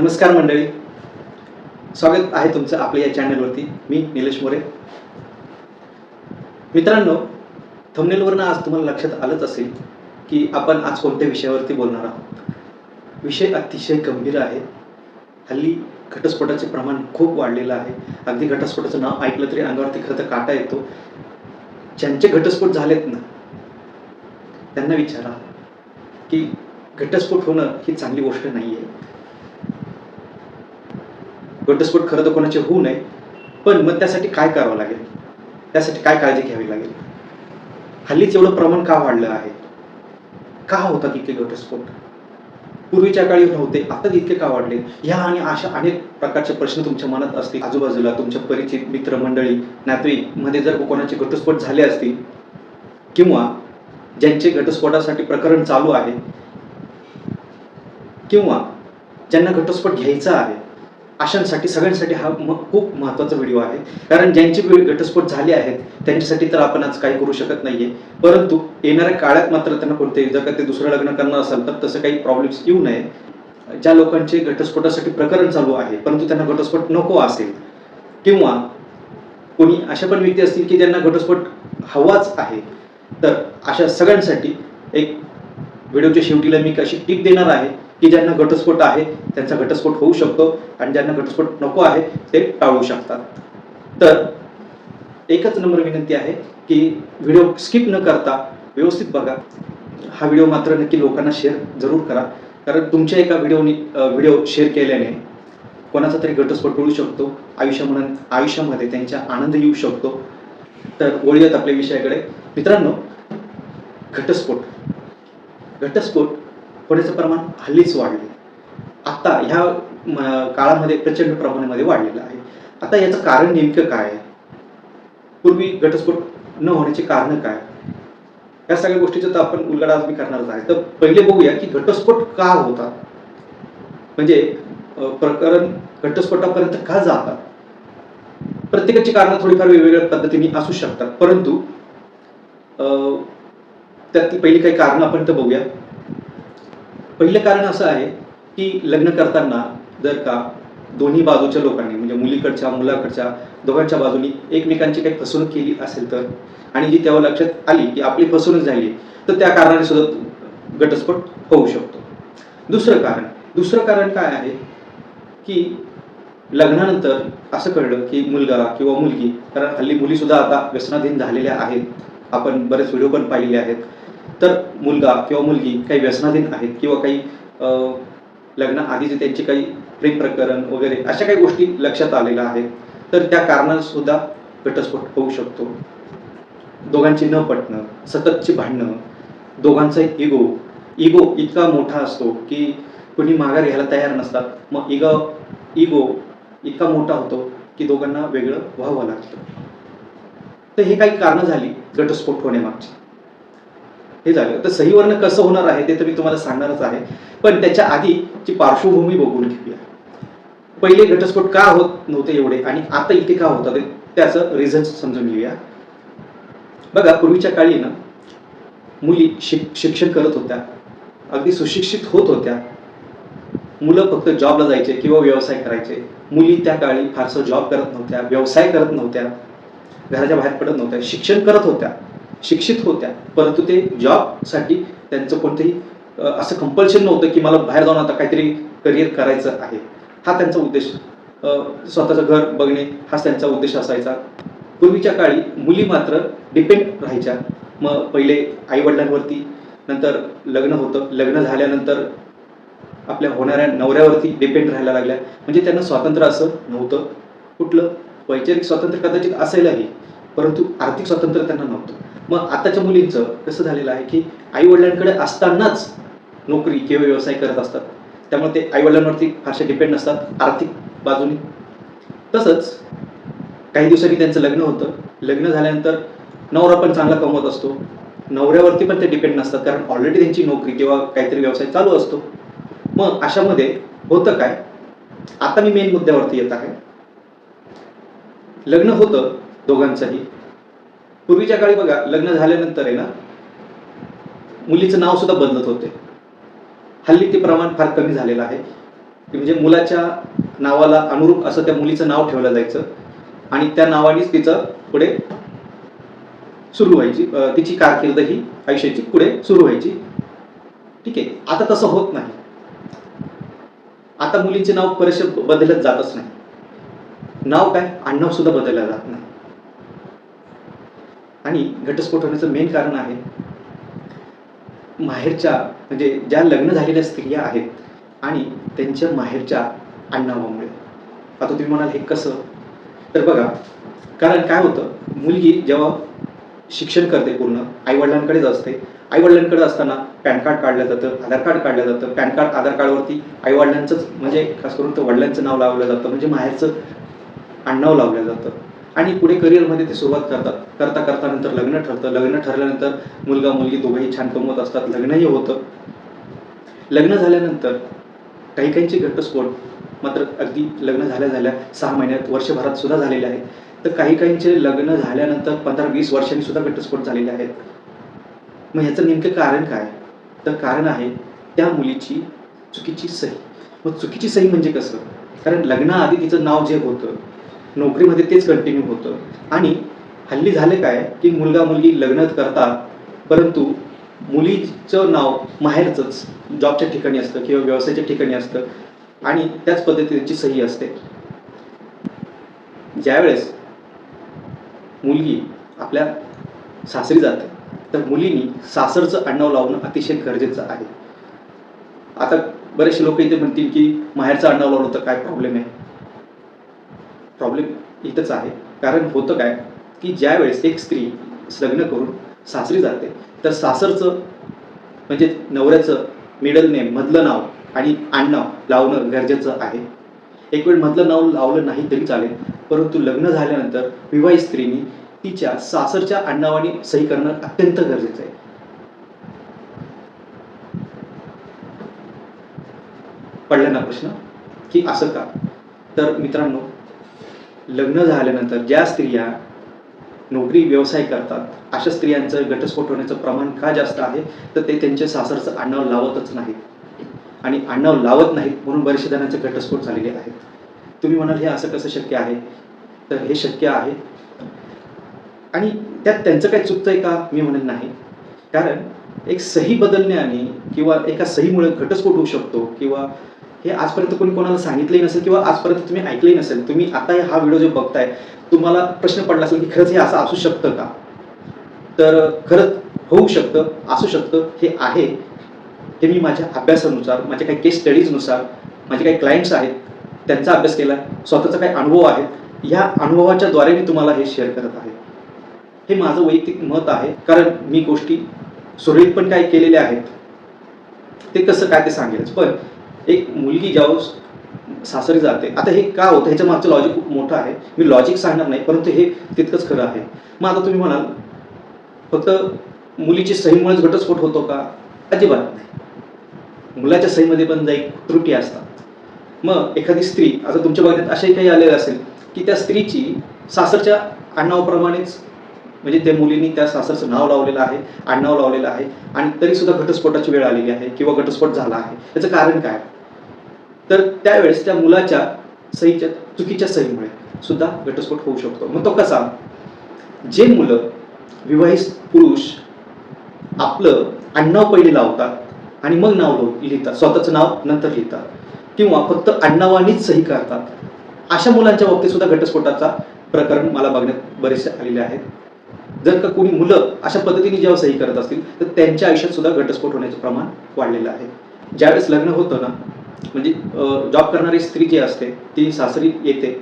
नमस्कार मंडळी. स्वागत आहे तुमचं आपल्या या चॅनलवरती. मी निलेश मोरे. मित्रांनो थंबनेलवरनं आज तुम्हाला लक्षात आलंच असेल की आपण आज कोणत्या विषयावरती बोलणार आहोत. विषय अतिशय गंभीर आहे. हल्ली घटस्फोटाचे प्रमाण खूप वाढलेलं आहे. अगदी घटस्फोटाचं नाव ऐकलं तरी अंगावरती खरं तर काटा येतो. ज्यांचे घटस्फोट झालेत ना त्यांना विचारा की घटस्फोट होणं ही चांगली गोष्ट नाही आहे घटस्फोट खरं तर कोणाचे होऊ नये पण मग त्यासाठी काय करावं लागेल? त्यासाठी काय काळजी घ्यावी लागेल? हल्लीच एवढं प्रमाण का वाढलं आहे? का होतात इतके घटस्फोट पूर्वीच्या काळी नव्हते आता इतके का वाढले? ह्या आणि अशा अनेक प्रकारचे प्रश्न तुमच्या मनात असतील आजूबाजूला तुमच्या परिचित मित्रमंडळी नातेवाईकमध्ये जर कोणाचे घटस्फोट झाले असतील किंवा ज्यांचे घटस्फोटासाठी प्रकरण चालू आहे किंवा ज्यांना घटस्फोट घ्यायचा आहे अशांसाठी सगळ्यांसाठी हा खूप महत्त्वाचा व्हिडिओ आहे. कारण ज्यांचे घटस्फोट झाले आहेत त्यांच्यासाठी तर आपण आज काही करू शकत नाहीये. परंतु येणाऱ्या काळात मात्र त्यांना कोणते जर का ते दुसरं लग्न करणार असेल तर तसं काही प्रॉब्लेम्स येऊ नये. ज्या लोकांचे घटस्फोटासाठी प्रकरण चालू आहे परंतु त्यांना घटस्फोट नको असेल किंवा कोणी अशा पण व्यक्ती असतील की ज्यांना घटस्फोट हवाच आहे तर अशा सगळ्यांसाठी एक व्हिडिओच्या शेवटीला मी कशी टीप देणार आहे. की ज्यांना घटस्फोट आहे त्यांचा घटस्फोट होऊ शकतो आणि ज्यांना घटस्फोट नको आहे ते टाळू शकतात. तर एकच नंबर विनंती आहे की व्हिडिओ स्किप न करता व्यवस्थित बघा. हा व्हिडिओ मात्र नक्की लोकांना शेअर जरूर करा. कारण तुमच्या एका व्हिडिओनी व्हिडिओ शेअर केल्याने कोणाचा तरी घटस्फोट होऊ शकतो आयुष्य म्हणून आयुष्यामध्ये त्यांच्या आनंद येऊ शकतो. तर वळूयात आपल्या विषयाकडे. मित्रांनो घटस्फोट. घटस्फोट होण्याचं प्रमाण हल्लीच वाढले. आता ह्या काळामध्ये प्रचंड प्रमाणामध्ये वाढलेलं आहे. आता याचं कारण नेमकं काय आहे? पूर्वी घटस्फोट न होण्याची कारण काय? या सगळ्या गोष्टीचं तर आपण उलगडा आज मी करणारच आहे. तर पहिले बघूया की घटस्फोट का होतात म्हणजे प्रकरण घटस्फोटापर्यंत का जातात? प्रत्येकाची कारणं थोडीफार वेगवेगळ्या पद्धतीने असू शकतात. परंतु त्यातली पहिली काही कारणं आपण तर बघूया. पहिलं कारण असं आहे की लग्न करताना जर का दोन्ही बाजूच्या लोकांनी म्हणजे मुलीकडच्या मुलाकडच्या दोघांच्या बाजूनी एकमेकांची काही फसवणूक केली असेल तर आणि जी तेव्हा लक्षात आली की आपली फसवणूक झाली तर त्या कारणाने सुद्धा घटस्फोट होऊ शकतो. दुसरं कारण दुसरं कारण काय आहे की लग्नानंतर असं कळलं की मुलगा किंवा मुलगी कारण हल्ली मुली सुद्धा आता व्यसनाधीन झालेल्या आहेत. आपण बरेच व्हिडिओ पण पाहिलेले आहेत. तर मुलगा किंवा मुलगी काही व्यसनाधीन आहेत किंवा काही अं, लग्नाआधीचे त्यांचे काही प्रेम प्रकरण वगैरे अशा काही गोष्टी लक्षात आलेल्या आहेत. तर त्या कारणाने सुद्धा घटस्फोट होऊ शकतो. दोघांची न पटणं सततची भांडणं दोघांचा इगो इगो इतका मोठा असतो की कुणी माघार घ्यायला तयार नसतात. मग इगो इगो इतका मोठा होतो की दोघांना वेगळं व्हावं लागतं. तर हे काही कारणं झाली घटस्फोट होण्यामागची. हे झालं. तर सहीवर्ण कसं होणार आहे ते तर मी तुम्हाला सांगणारच आहे. पण त्याच्या आधीची पार्श्वभूमी बघून घेऊया. पहिले घटस्फोट का होत नव्हते एवढे आणि आता इथे का होतात ते- त्याचं रिझन समजून घेऊया. बघा पूर्वीच्या काळी ना मुली शिक शिक्षण करत होत्या. अगदी सुशिक्षित होत होत्या. मुलं फक्त जॉबला जायचे किंवा व्यवसाय करायचे. मुली त्या काळी फारसं जॉब करत नव्हत्या व्यवसाय करत नव्हत्या. घराच्या बाहेर पडत नव्हत्या. शिक्षण करत होत्या. शिक्षित होत्या. परंतु ते जॉबसाठी त्यांचं कोणतंही असं कंपल्शन नव्हतं की मला बाहेर जाऊन आता काहीतरी करिअर करायचं आहे. हा त्यांचा उद्देश. स्वतःचं घर बघणे हाच त्यांचा उद्देश असायचा. पूर्वीच्या काळी मुली मात्र डिपेंड राहायच्या. मग पहिले आईवडिलांवरती नंतर लग्न होतं. लग्न झाल्यानंतर आपल्या होणाऱ्या नवऱ्यावरती डिपेंड राहायला लागल्या. म्हणजे त्यांना स्वातंत्र्य असं नव्हतं. कुठलं? वैचारिक स्वातंत्र्य कदाचित असायलाही. परंतु आर्थिक स्वातंत्र्य त्यांना नव्हतं. मग आताच्या मुलींचं कसं झालेलं आहे की आई वडिलांकडे असतानाच नोकरी किंवा व्यवसाय करत असतात. त्यामुळे ते आई वडिलांवरती फारसे डिपेंड नसतात आर्थिक बाजूने. तसंच काही दिवसांनी त्यांचं लग्न होतं. लग्न झाल्यानंतर नवरा पण चांगला कमवत असतो. नवऱ्यावरती पण ते डिपेंड नसतात कारण ऑलरेडी त्यांची नोकरी किंवा काहीतरी व्यवसाय चालू असतो. मग अशामध्ये होतं काय? आता मी मेन मुद्द्यावरती येत आहे. लग्न होतं दोघांचाही. पूर्वीच्या काळी बघा लग्न झाल्यानंतर आहे ना मुलीचं नाव सुद्धा बदलत होते. हल्ली ते प्रमाण फार कमी झालेलं आहे. की म्हणजे मुलाच्या नावाला अनुरूप असं त्या मुलीचं नाव ठेवलं जायचं आणि त्या नावानेच तिचं पुढे सुरू व्हायची तिची कारकीर्द ही आयुष्याची पुढे सुरू व्हायची. ठीक आहे आता तसं होत नाही. आता मुलीचे नाव परश बदलत जातच नाही. नाव काय? आडनाव सुद्धा बदललं जात नाही. आणि घटस्फोट होण्याचं मेन कारण आहे. माहेरच्या म्हणजे ज्या लग्न झालेल्या स्त्रिया आहेत आणि त्यांच्या माहेरच्या आडनावामुळे. आता तुम्ही म्हणाल हे कसं? तर बघा कारण काय होतं? मुलगी जेव्हा शिक्षण करते पूर्ण आईवडिलांकडेच असते. आईवडिलांकडे असताना पॅन कार्ड काढलं जातं आधार कार्ड काढलं जातं. पॅन कार्ड आधार कार्डवरती आईवडिलांचंच म्हणजे खास करून तर वडिलांचं नाव लावलं जातं म्हणजे माहेरचं आडनाव लावलं जातं. आणि पुढे करिअरमध्ये ते सुरुवात करतात. करता करता नंतर लग्न ठरतं. लग्न ठरल्यानंतर मुलगा मुलगी दोघंही छान कमवत असतात. लग्नही होतं. लग्न झाल्यानंतर काही काहींचे घटस्फोट मात्र अगदी लग्न झाल्या झाल्या सहा महिन्यात वर्षभरात सुद्धा झालेले आहेत. तर काही काहींचे लग्न झाल्यानंतर पंधरा वीस वर्षांनी सुद्धा घटस्फोट झालेले आहेत. मग ह्याचं नेमकं कारण काय? तर कारण आहे त्या मुलीची चुकीची सही. मग चुकीची सही म्हणजे कसं? कारण लग्नाआधी तिचं नाव जे होतं नोकरीमध्ये तेच कंटिन्यू होतं. आणि हल्ली झाले काय की मुलगा मुलगी लग्न करतात परंतु मुलीचं नाव माहेरचंच जॉबच्या ठिकाणी असतं किंवा व्यवसायाच्या ठिकाणी असतं आणि त्याच पद्धतीची सही असते. ज्यावेळेस मुलगी आपल्या सासरी जाते तर मुलीनी सासरचं आडनाव लावणं अतिशय गरजेचं आहे. आता बरेचसे लोक इथे म्हणतील की माहेरचं आडनाव लावलं तर काय प्रॉब्लेम आहे? प्रॉब्लेम इथंच आहे. कारण होतं काय? की ज्या वेळेस एक स्त्री लग्न करून सासरी जाते तर सासरचं म्हणजे नवऱ्याचं मिडल नेम मधलं नाव आणि आडनाव लावणं गरजेचं आहे. एक वेळ मधलं नाव लावलं नाही तरी चालेल परंतु लग्न झाल्यानंतर विवाहित स्त्रीनी तिच्या सासरच्या आडनावाने सही करणं अत्यंत गरजेचं आहे. पडला ना प्रश्न? की असं का? तर मित्रांनो लग्न झाल्यानंतर ज्या स्त्रिया नोकरी व्यवसाय करतात अशा स्त्रियांचं घटस्फोट होण्याचं प्रमाण का जास्त आहे? तर ते त्यांच्या सासरचं आडनाव लावतच नाहीत. आणि आडनाव लावत नाहीत म्हणून बरेचसे जणांचे घटस्फोट झालेले आहेत. तुम्ही म्हणाल हे असं कसं शक्य आहे? तर हे शक्य आहे. आणि त्यात त्यांचं काही चुकतंय का? मी म्हणेन नाही. कारण एक सही बदलण्याने किंवा एका सहीमुळे घटस्फोट होऊ शकतो किंवा हे आजपर्यंत कोणी कोणाला सांगितलंही नसेल किंवा आजपर्यंत तुम्ही ऐकलंही नसेल तुम्ही आता हा व्हिडिओ जो बघताय तुम्हाला प्रश्न पडला असेल की खरंच हे असं असू शकतं का? तर खरंच होऊ शकतं असू शकतं हे आहे. हे मी माझ्या अभ्यासानुसार माझ्या काही केस स्टडीजनुसार माझे काही क्लायंट्स आहेत त्यांचा अभ्यास केला स्वतःचा काही अनुभव आहे ह्या अनुभवाच्या द्वारे मी तुम्हाला हे शेअर करत आहे. हे माझं वैयक्तिक मत आहे कारण मी गोष्टी सुरळीत पण काय केलेल्या आहेत. ते कसं काय ते सांगेलच. पण एक मुलगी जेव्हा सासरी जाते. आता हे का होतं? ह्याच्या मागचं लॉजिक खूप मोठं आहे. मी लॉजिक सांगणार नाही परंतु हे तितकंच खरं आहे. मग आता तुम्ही म्हणाल फक्त मुलीची सहीमुळेच घटस्फोट होतो का? अजिबात नाही. मुलाच्या सहीमध्ये पण जाई त्रुटी असतात. मग एखादी स्त्री आता तुमच्या बघण्यात असे काही आलेलं असेल की त्या स्त्रीची सासरच्या आडनावाप्रमाणेच म्हणजे त्या मुलींनी त्या सासरचं नाव लावलेलं आहे आडनाव लावलेलं आहे आणि तरी सुद्धा घटस्फोटाची वेळ आलेली आहे किंवा घटस्फोट झाला आहे. त्याचं कारण काय? तर त्यावेळेस त्या मुलाच्या सहीच्या चुकीच्या सहीमुळे सुद्धा घटस्फोट होऊ शकतो. मग तो कसा? जे मुलं विवाहित पुरुष आपलं आडनाव पहिले लावतात आणि मग नाव लिहितात. स्वतःचं नाव नंतर लिहितात. किंवा फक्त आडनावानीच सही करतात. अशा मुलांच्या बाबतीत सुद्धा घटस्फोटाचा प्रकरण मला बघण्यात बरेचसे आलेले आहेत. जर का कोणी मुलं अशा पद्धतीने जेव्हा सही करत असतील तर त्यांच्या आयुष्यात सुद्धा घटस्फोट होण्याचं प्रमाण वाढलेलं आहे. ज्यावेळेस लग्न होतं ना म्हणजे जॉब करणारी स्त्री जी असते ती सासरी येते.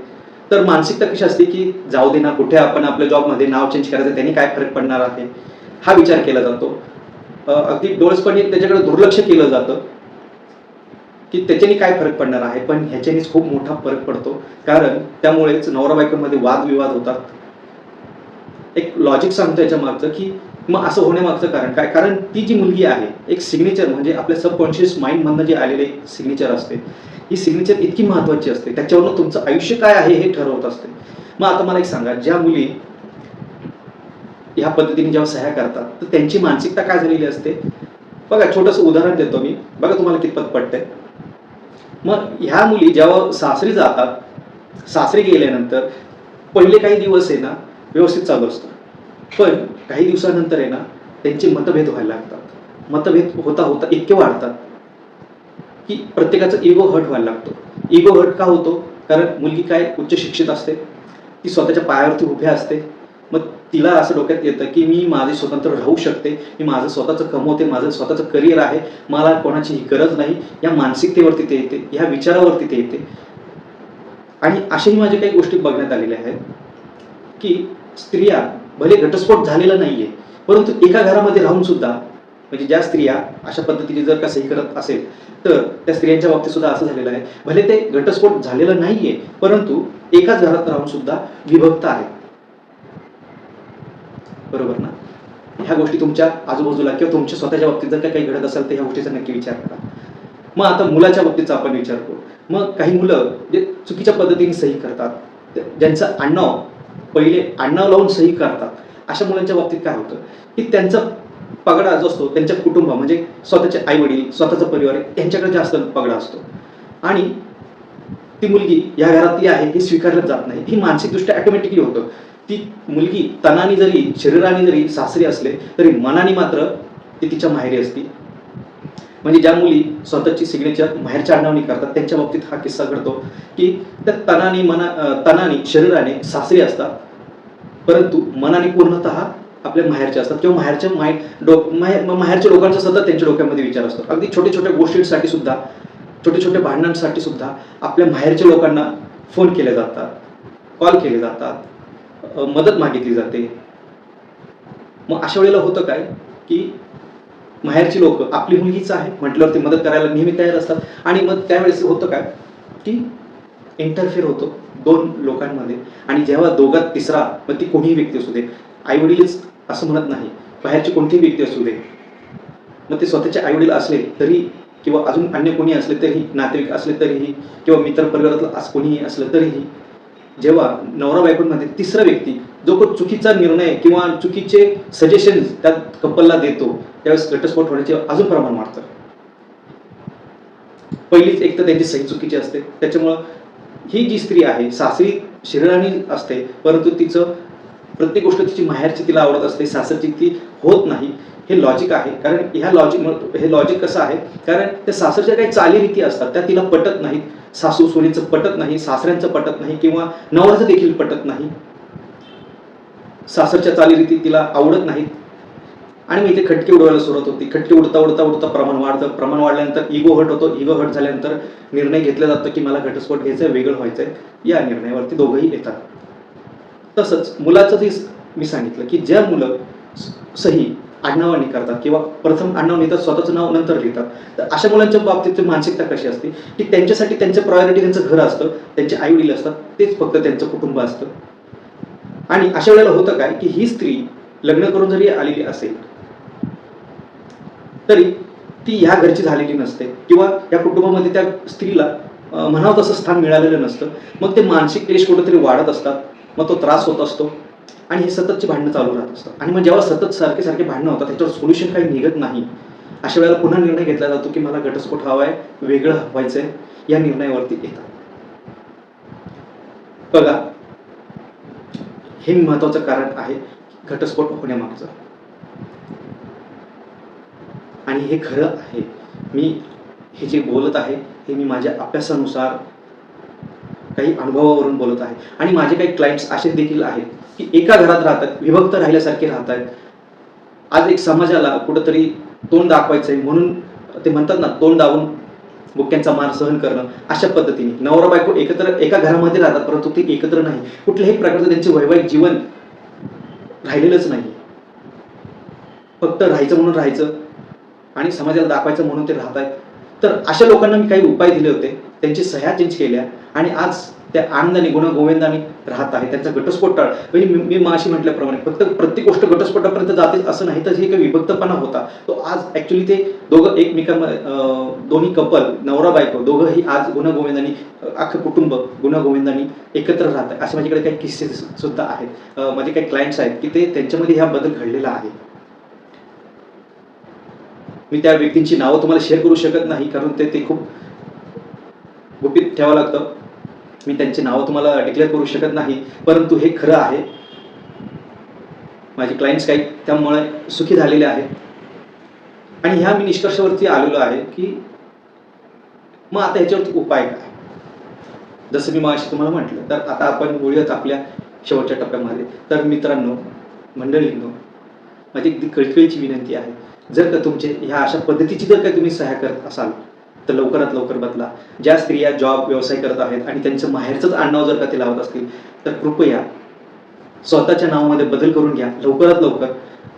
तर मानसिकता कशी असते की जाऊ दे ना कुठे आपण आपल्या जॉबमध्ये नाव चेंज करायचं त्यांनी काय फरक पडणार आहे? हा विचार केला जातो. अगदी डोळसपणे त्याच्याकडे दुर्लक्ष केलं जातं की त्याच्याने काय फरक पडणार आहे? पण ह्याच्यानेच खूप मोठा फरक पडतो. कारण त्यामुळेच नवरा बायकोमध्ये वादविवाद होतात. एक लॉजिक सांगतो याच्या मागचं की मग असं होण्यामागचं कारण काय? कारण ती जी मुलगी आहे एक सिग्नेचर म्हणजे आपल्या सबकॉन्शियस माइंडमधनं जे आलेले सिग्नेचर असते ही सिग्नेचर इतकी महत्वाची असते. त्याच्यावरनं तुमचं आयुष्य काय आहे हे ठरवत असते. मग आता मला एक सांगा ज्या मुली ह्या पद्धतीने जेव्हा सह्या करतात तर त्यांची मानसिकता काय झालेली असते? बघा छोटंसं उदाहरण देतो मी. बघा तुम्हाला कितपत पडते मग ह्या मुली जेव्हा सासरी जातात सासरी गेल्यानंतर पहिले काही दिवस आहे ना व्यवस्थित चालू असतं. पण काही दिवसानंतर आहे ना त्यांचे मतभेद व्हायला लागतात. मतभेद होता होता इतके वाढतात की प्रत्येकाचा इगो हट व्हायला लागतो. इगो हट का होतो? कारण मुलगी काय उच्च शिक्षित असते ती स्वतःच्या पायावरती उभी असते. मग तिला असं डोक्यात येतं की मी माझे स्वतंत्र राहू शकते मी माझं स्वतःचं कमवते माझं स्वतःचं करिअर आहे मला कोणाची ही गरज नाही या मानसिकतेवरती ते येते ह्या विचारावरती ते येते. आणि अशाही माझ्या काही गोष्टी बघण्यात आलेल्या आहेत की स्त्रिया भले घटस्फोट झालेला नाहीये परंतु एका घरामध्ये राहून सुद्धा म्हणजे ज्या स्त्रिया अशा पद्धतीने जर का सही करत असेल तर त्या स्त्रियांच्या बाबतीत सुद्धा असं झालेलं आहे. भले ते घटस्फोट झालेला नाहीये परंतु एकाच घरात राहून सुद्धा विभक्त आहे. बरोबर ना? ह्या गोष्टी तुमच्या आजूबाजूला किंवा तुमच्या स्वतःच्या बाबतीत जर काही घडत असेल तर ह्या गोष्टीचा नक्की विचार करा. मग आता मुलाच्या बाबतीचा आपण विचार करू. मग काही मुलं जे चुकीच्या पद्धतीने सही करतात ज्यांचं आडनाव पहिले आडनाव लावून सही करतात. अशा मुलांच्या बाबतीत काय होतं? की त्यांचा पगडा जो असतो त्यांच्या कुटुंब म्हणजे स्वतःचे आई वडील स्वतःचा परिवार यांच्याकडे जास्त पगडा असतो. आणि ती मुलगी या घरातली आहे हे स्वीकारलं जात नाही. ही मानसिकदृष्ट्या ऑटोमॅटिकली होतं. ती मुलगी तनाने जरी शरीराने जरी सासरी असले तरी मनाने मात्र ती तिच्या माहेरी असती. म्हणजे ज्या मुली स्वतःची सिग्नेचर बाहेरच्या आडनावनी करतात त्यांच्या बाबतीत हा किस्सा घडतो की त्या तनाने मना तणाने तनाने शरीराने सासरी असतात परंतु मनाने पूर्णतः आपल्या माहेरच्या असतात किंवा माहेरच्या माय डोक माहेर माहेरच्या लोकांचा सतत त्यांच्या डोक्यामध्ये विचार असतो. अगदी छोट्या छोट्या गोष्टींसाठी सुद्धा छोट्या छोट्या भांडणांसाठी सुद्धा आपल्या माहेरच्या लोकांना फोन केले जातात कॉल केले जातात मदत मागितली जाते. मग अशा वेळेला होतं काय की माहेरची लोक आपली मुलगीच आहे म्हटल्यावरती मदत करायला नेहमी तयार असतात. आणि मग त्यावेळेस होतं काय की इंटरफेअर होतो दोन लोकांमध्ये. आणि जेव्हा दोघात तिसरा मग ती कोणीही व्यक्ती असू दे आई वडीलच असं म्हणत नाही बाहेरची कोणतीही व्यक्ती असू दे. मग ते स्वतःचे आई वडील असले तरी किंवा अजून अन्य कोणी असले तरीही नातेवाईक असले तरीही किंवा मित्र परिवारातलं असं कोणीही असलं तरीही जेव्हा नवरा बायकोंमध्ये तिसरा व्यक्ती जो कोण चुकीचा निर्णय किंवा चुकीचे सजेशन त्या कपलला देतो त्यावेळेस घटस्फोट होण्याचे अजून प्रमाण वाढतं. पहिलीच एक तर त्यांची सही चुकीची असते. त्याच्यामुळं ही जी स्त्री आहे सासरी शरीराने असते परंतु तिचं प्रत्येक गोष्ट तिची माहेरची तिला आवडत असते सासरची ती होत नाही. हे लॉजिक आहे. कारण ह्या लॉजिक हे लॉजिक कसं आहे? कारण त्या सासरच्या काही चालीरीती असतात. त्या तिला पटत नाहीत. सासू सोनीचं पटत नाही सासऱ्यांचं पटत नाही किंवा नवऱ्याचं देखील पटत नाही. सासरच्या चालीरीती तिला आवडत नाहीत. आणि मी इथे खटके उडवायला सुरुवात होती. खटके उडता उडता उडता प्रमाण वाढतं. प्रमाण वाढल्यानंतर इगो हट होतो. इगो हट झाल्यानंतर निर्णय घेतला जातो की मला घटस्फोट घ्यायचा आहे वेगळं व्हायचं आहे. या निर्णयावरती दोघंही येतात. तसंच मुलाचं मी सांगितलं की ज्या मुलं सही आडनावाने करतात किंवा प्रथम आडनाव लिहितात स्वतःचं नाव नंतर लिहितात तर अशा मुलांच्या बाबतीत मानसिकता कशी असते? की त्यांच्यासाठी त्यांचं प्रायोरिटी त्यांचं घर असतं त्यांचे आईवडील असतात तेच फक्त त्यांचं कुटुंब असतं. आणि अशा वेळेला होतं काय की ही स्त्री लग्न करून जरी आलेली असेल तरी ती ह्या घरची झालेली नसते. किंवा या कुटुंबामध्ये त्या स्त्रीला म्हणावं तसं स्थान मिळालेलं नसतं. मग ते मानसिक क्लेश कुठेतरी वाढत असतात. मग तो त्रास होत असतो. आणि हे सततची भांडणं चालू राहत असतात. आणि मग जेव्हा सतत सारखे सारखे भांडणं होतात त्याच्यावर सोल्युशन काही निघत नाही. अशा वेळेला पुन्हा निर्णय घेतला जातो की मला घटस्फोट हवा आहे वेगळं व्हायचं आहे या निर्णयावरती येतात. बघा हे महत्वाचं कारण आहे घटस्फोट होण्यामागचं. आणि हे खरं आहे. मी हे जे बोलत आहे हे मी माझ्या अभ्यासानुसार काही अनुभवावरून बोलत आहे. आणि माझे काही क्लायंट्स असे देखील आहेत की एका घरात राहतात विभक्त राहिल्यासारखे राहत आहेत आज एक समाजाला कुठंतरी तोंड दाखवायचं आहे म्हणून ते म्हणतात ना तोंड दाबून बुक्क्यांचा मार सहन करणं अशा पद्धतीने. नवरा बायको एकत्र एका घरामध्ये राहतात परंतु ते एकत्र नाही. कुठल्याही प्रकारचं त्यांचे वैवाहिक जीवन राहिलेलंच नाही. फक्त राहायचं म्हणून राहायचं आणि समाजाला दाखवायचं म्हणून ते राहत आहेत तर अशा लोकांना मी काही उपाय दिले होते. त्यांची सह्या चेंज केल्या आणि आज त्या आनंदाने गुणगोविंदाने राहत आहे. त्यांचा घटस्फोटाळ म्हणजे मी मी माशी म्हटल्याप्रमाणे फक्त प्रत्येक गोष्ट घटस्फोटापर्यंत जाते असं नाही तर हे काही विभक्तपणा होता. तो आज ऍक्च्युली ते दोघं एकमेकांमध्ये दोन्ही कपल नवरा बायको दोघंही आज गुणगोविंदाने अख्खं कुटुंब गुणगोविंदाने एकत्र राहत आहे. असे माझ्याकडे काही किस्से सुद्धा आहेत. माझे काही क्लायंट्स आहेत की ते त्यांच्यामध्ये ह्या बदल घडलेला आहे. मी त्या व्यक्तींची नावं तुम्हाला शेअर करू शकत नाही कारण ते ते खूप गुपित ठेवावं लागतं. मी त्यांची नावं तुम्हाला डिक्लेअर करू शकत नाही परंतु हे खरं आहे. माझे क्लायंट्स काही त्यामुळे सुखी झालेले आहेत. आणि ह्या मी निष्कर्षावरती आलेलो आहे की मग आता ह्याच्यावरती उपाय काय? जसं मी मगाशी तुम्हाला म्हटलं तर आता आपण बोलूयात आपल्या शेवटच्या टप्प्यामध्ये तर मित्रांनो मंडळींनो माझी अगदी कळकळीची विनंती आहे जर का तुमचे ह्या अशा पद्धतीची जर का तुम्ही सहाय्य करत असाल तर लवकरात लवकर बदला. ज्या स्त्रिया जॉब व्यवसाय करत आहेत आणि त्यांचं माहेरचंच आडनाव जर का ते लावत असतील तर कृपया स्वतःच्या नावामध्ये बदल करून घ्या लवकरात लवकर.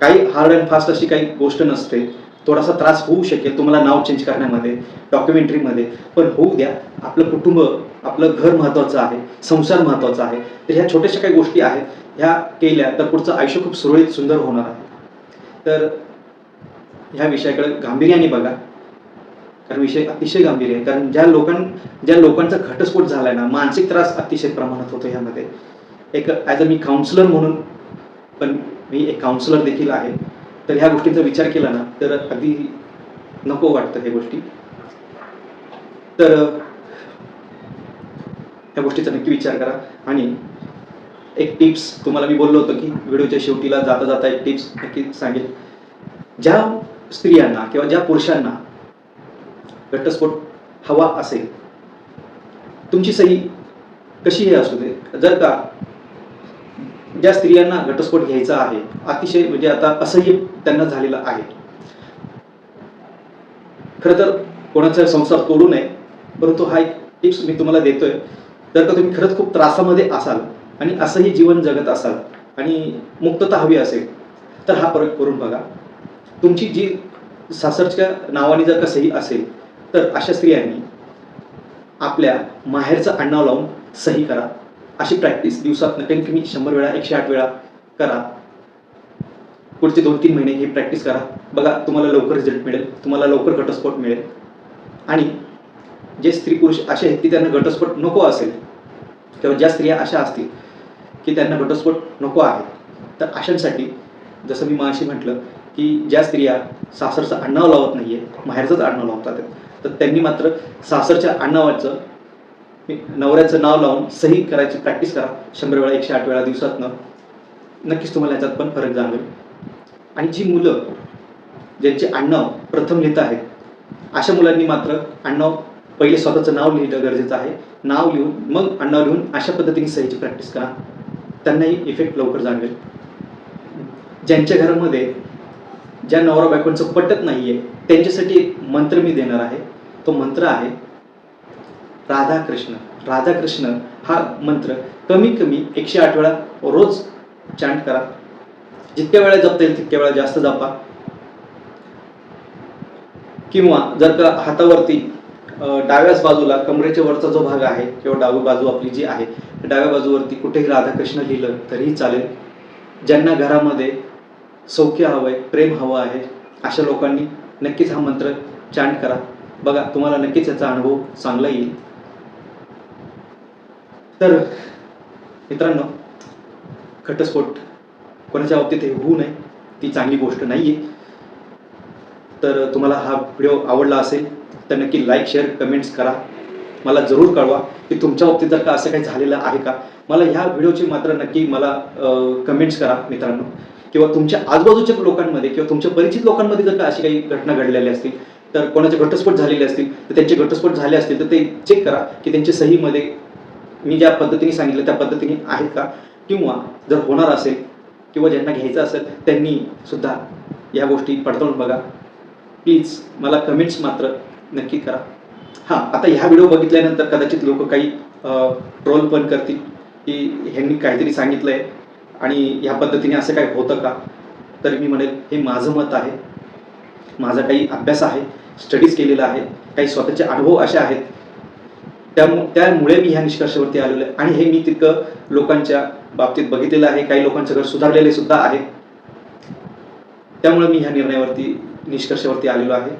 काही हार्ड अँड फास्ट अशी काही गोष्ट नसते. थोडासा त्रास होऊ शकेल तुम्हाला नाव चेंज करण्यामध्ये डॉक्युमेंटरीमध्ये पण होऊ द्या आपलं कुटुंब आपलं घर महत्त्वाचं आहे संसार महत्त्वाचा आहे. तर ह्या छोट्याशा काही गोष्टी आहेत. ह्या केल्या तर पुढचं आयुष्य खूप सुरळीत सुंदर होणार आहे. तर ह्या विषयाकडे गांभीर्याने बघा. कारण विषय अतिशय गंभीर आहे. कारण ज्या लोकां ज्या लोकांचा घटस्फोट झालाय ना मानसिक त्रास अतिशय प्रमाणात होतो ह्यामध्ये. एक ॲज अ मी काउन्सिलर म्हणून पण मी एक काउन्सिलर देखील आहे. तर ह्या गोष्टींचा विचार केला ना तर अगदी नको वाटतं हे गोष्टी. तर ह्या गोष्टीचा नक्की विचार करा. आणि एक टिप्स तुम्हाला मी बोललो होतो की व्हिडिओच्या शेवटीला जाता जाता एक टिप्स नक्की सांगेल. ज्या स्त्रियांना किंवा ज्या पुरुषांना घटस्फोट हवा असेल. तुमची सही कशी हे असू दे? जर का ज्या स्त्रियांना घटस्फोट घ्यायचा आहे अतिशय म्हणजे आता असह्य त्यांना झालेलं आहे. खरं तर कोणाचा संसार तोडू नये परंतु हा एक टिप्स मी तुम्हाला देतोय. जर का तुम्ही खरंच खूप त्रासामध्ये असाल आणि असंही जीवन जगत असाल आणि मुक्तता हवी असेल तर हा प्रयोग करून बघा. तुमची जी सासरच्या नावाने जर का सही असेल तर अशा स्त्रियांनी आपल्या माहेरचं आडनाव लावून सही करा. अशी प्रॅक्टिस दिवसात कमीत कमी शंभर वेळा एकशे आठ वेळा करा. पुढचे दोन तीन महिने ही प्रॅक्टिस करा. बघा तुम्हाला लवकर रिझल्ट मिळेल तुम्हाला लवकर घटस्फोट मिळेल. आणि जे स्त्री पुरुष असे आहेत की त्यांना घटस्फोट नको असेल किंवा ज्या स्त्रिया अशा असतील की त्यांना घटस्फोट नको आहे तर अशांसाठी जसं मी माशी म्हटलं की ज्या स्त्रिया सासरचं आडनाव लावत नाही आहे माहेरचंच आडनाव लावतात. तर त्यांनी मात्र सासरच्या आडनावाचं नवऱ्याचं नाव लावून सही करायची प्रॅक्टिस करा. शंभर वेळा एकशे आठ वेळा दिवसातनं. नक्कीच तुम्हाला याच्यात पण फरक जाणवेल. आणि जी मुलं ज्यांचे आडनाव प्रथम लिहित आहेत अशा मुलांनी मात्र आडनाव पहिले स्वतःचं नाव लिहिणं गरजेचं आहे. नाव लिहून मग आडनाव लिहून अशा पद्धतीने सहीची प्रॅक्टिस करा. त्यांनाही इफेक्ट लवकर जाणवेल. ज्यांच्या घरामध्ये ज्या नवरा बायकोंचं पटत नाही आहे त्यांच्यासाठी एक मंत्र मी देणार आहे. तो मंत्र आहे राधाकृष्ण. राधाकृष्ण हा मंत्र कमी कमी एकशे आठ वेळा रोज चांट करा. जितक्या वेळा जपता येईल तितक्या वेळा जास्त जपा. किंवा जर का हातावरती डाव्याच बाजूला कमरेच्या वरचा जो भाग आहे किंवा डावी बाजू आपली जी आहे डाव्या बाजूवरती कुठेही राधाकृष्ण लिहिलं तरीही चालेल. ज्यांना घरामध्ये सौख्य हवंय प्रेम हवं आहे अशा लोकांनी नक्कीच हा मंत्र चांट करा. बघा तुम्हाला नक्कीच याचा अनुभव चांगला येईल. तर मित्रांनो घटस्फोट कोणाच्या बाबतीत हे होऊ नये ती चांगली गोष्ट नाही आहे तर तुम्हाला हा व्हिडिओ आवडला असेल तर नक्की लाईक शेअर कमेंट्स करा. मला जरूर कळवा की तुमच्या बाबतीत जर का असं काही झालेलं आहे का. मला ह्या व्हिडिओची मात्र नक्की मला कमेंट्स करा मित्रांनो. किंवा तुमच्या आजूबाजूच्या लोकांमध्ये किंवा तुमच्या परिचित लोकांमध्ये जर का अशी काही घटना घडलेल्या असतील तर कोणाचे घटस्फोट झालेले असतील तर त्यांचे घटस्फोट झाले असतील तर ते चेक करा की त्यांच्या सहीमध्ये मी ज्या पद्धतीने सांगितलं त्या पद्धतीने आहेत का? किंवा जर होणार असेल किंवा ज्यांना घ्यायचं असेल त्यांनी सुद्धा या गोष्टी पडताळून बघा. प्लीज मला कमेंट्स मात्र नक्की करा. हां आता ह्या व्हिडिओ बघितल्यानंतर कदाचित लोक काही ट्रोल पण करतील की ह्यांनी काहीतरी सांगितलं आहे आणि ह्या पद्धतीने असं काय होतं का? तर मी म्हणेल हे माझं मत आहे. माझा काही अभ्यास आहे. स्टडीज केलेला आहे. काही स्वतःचे अनुभव असे आहेत. त्यामुळे मी ह्या निष्कर्षावरती आलेलो आहे. आणि हे मी तितकं लोकांच्या बाबतीत बघितलेलं आहे. काही लोकांचं घर सुधारलेले सुद्धा आहे. त्यामुळे मी ह्या निर्णयावरती निष्कर्षावरती आलेलो आहे.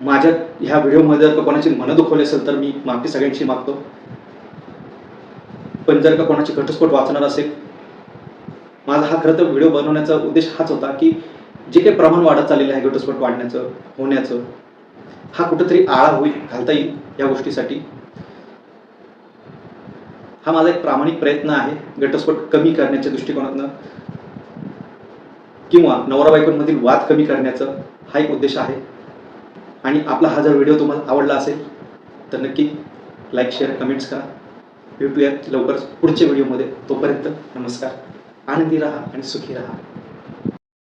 माझ्या ह्या व्हिडिओमध्ये जर का कोणाची मनं दुखवली असेल तर मी माफी सगळ्यांशी मागतो. पण जर का कोणाची घटस्फोट वाचणार असेल माझा हा खरं तर व्हिडिओ बनवण्याचा उद्देश हाच होता की जे काही प्रमाण वाढत चाललेलं आहे घटस्फोट वाढण्याचं होण्याचं हा कुठंतरी आळा होईल घालता येईल या गोष्टीसाठी. हा माझा एक प्रामाणिक प्रयत्न आहे घटस्फोट कमी करण्याच्या दृष्टिकोनातनं किंवा नवरा बायकोंमधील वाद कमी करण्याचं हा एक उद्देश आहे. आणि आपला हा जर व्हिडिओ तुम्हाला आवडला असेल तर नक्की लाईक शेअर कमेंट्स करा. भेटूया लवकरच पुढच्या व्हिडिओमध्ये. तोपर्यंत नमस्कार. आनंदी राहा आणि सुखी राहा.